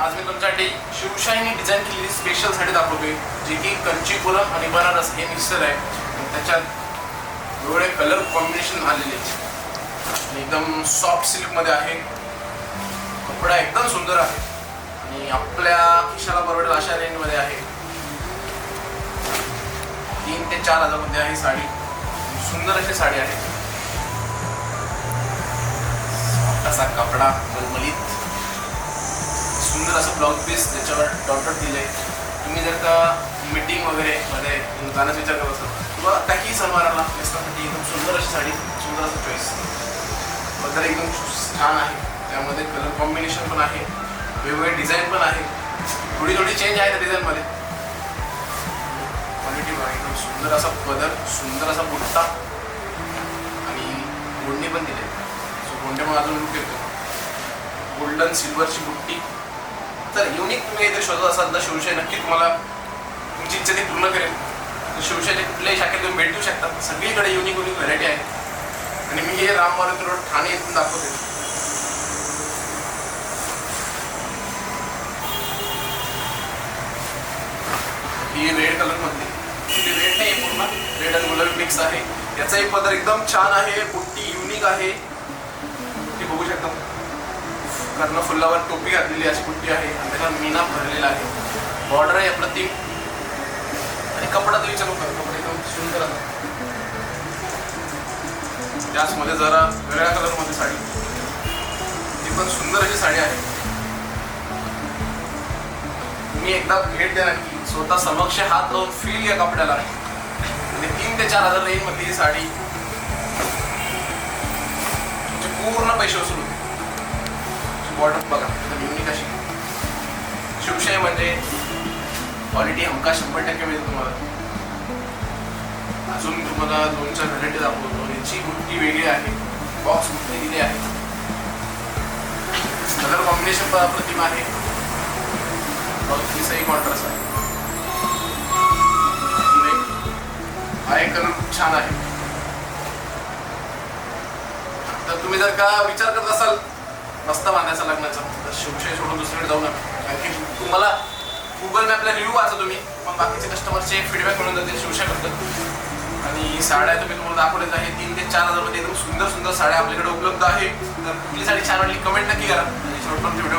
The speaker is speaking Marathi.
आज मी तुमच्यासाठी शिवशाहीने डिझाईन केलेली स्पेशल साडी दाखवतोय जी की कंचीपुरम आणि बनारस हे मिक्सर आहे. त्याच्यात एवढे कलर कॉम्बिनेशन आलेले आहेत. आणि एकदम सॉफ्ट सिल्कमध्ये आहे. कपडा एकदम सुंदर आहे. आणि आपल्या खिशाला परवडेल अशा रेंजमध्ये आहे. तीन ते चार हजारमध्ये आहे साडी. सुंदर अशी साडी आहे. असा कपडा मलमलीत. सुंदर असं ब्लॉग पीस त्याच्यावर डॉटर दिले तुम्ही जर का मीटिंग वगैरे मध्ये जाण्याचा विचार करत असाल किंवा काही सणवाराला नेसण्यासाठी एकदम सुंदर अशी साडी सुंदर असं चॉईस बदल एकदम छान आहे त्यामध्ये कलर कॉम्बिनेशन पण आहे वेगवेगळे डिझाईन पण आहे. थोडी थोडी चेंज आहे त्या डिझाईनमध्ये क्वालिटी पण एकदम सुंदर असा पदर सुंदर असा बुट्टा आणि गोंडे पण दिले. सो गोंड्यामुळे अजून लुक येतो गोल्डन सिल्वरची बुट्टी. तर युनिक तुम्ही इथे शोधत असाल तर शिवशाही नक्की तुम्हाला तुमची इच्छा ती पूर्ण करेल. तर कुठल्याही शाखेत तुम्ही भेट देऊ शकता. सगळीकडे युनिक युनिक व्हरायटी आहे. आणि मी हे राम मारुती रोड ठाणे येथून दाखवते. ही रेड कलर मधली. रेड नाही आहे पूर्ण. रेड आणि गुलाबी मिक्स आहे. याचा एक पदर एकदम छान आहे. बुट्टी युनिक आहे. ते बघू शकता. कर्ण फुलावर टोपी घातलेली अशी कुट्टी आहे. आणि त्याला मीना भरलेला आहे. बॉर्डर आहे अप्रतिम आणि कपडा तर विचारू नका कपडा एकदम सुंदर आहे. त्याचमध्ये जरा वेगळ्या कलरमध्ये साडी. ती पण सुंदर अशी साडी आहे. मी एकदा भेट द्या की स्वतः समक्ष हात लावून फील या कपड्याला. आणि तीन ते चार हजार रेंज ही साडी. म्हणजे पूर्ण पैसे वसूल होते बॉटम बघा एकदम युनिक अशी शिवशाही म्हणजे क्वालिटी हमका शंभर टक्के मिळेल तुम्हाला. अजून तुम्हाला दोन चार व्हरायटी दाखवतो. याची गुट्टी वेगळी आहे बॉक्स गुट्टी दिली आहे. कलर कॉम्बिनेशन पण अप्रतिम आहे. पीसही कॉन्ट्रास्ट आहे. हा एक कलर खूप छान आहे. तर तुम्ही जर का विचार करत असाल रस्ता बांधायचा लग्नाचा. तर शिवशाही सोडून दुसरीकडे जाऊ नका. कारण की तुम्हाला गुगल मॅपला रिव्ह्यू वाचा तुम्ही. मग बाकीचे कस्टमरचे फीडबॅक मिळून जातील शिवशाहीबद्दल आणि साड्या तुम्ही तुम्हाला दाखवलेच आहे तीन ते चार हजारमध्ये एकदम सुंदर सुंदर साड्या आपल्याकडे उपलब्ध आहे तर कुठली साडी छान वाटली कमेंट नक्की करा. आणि शेवटपर्यंत व्हिडिओ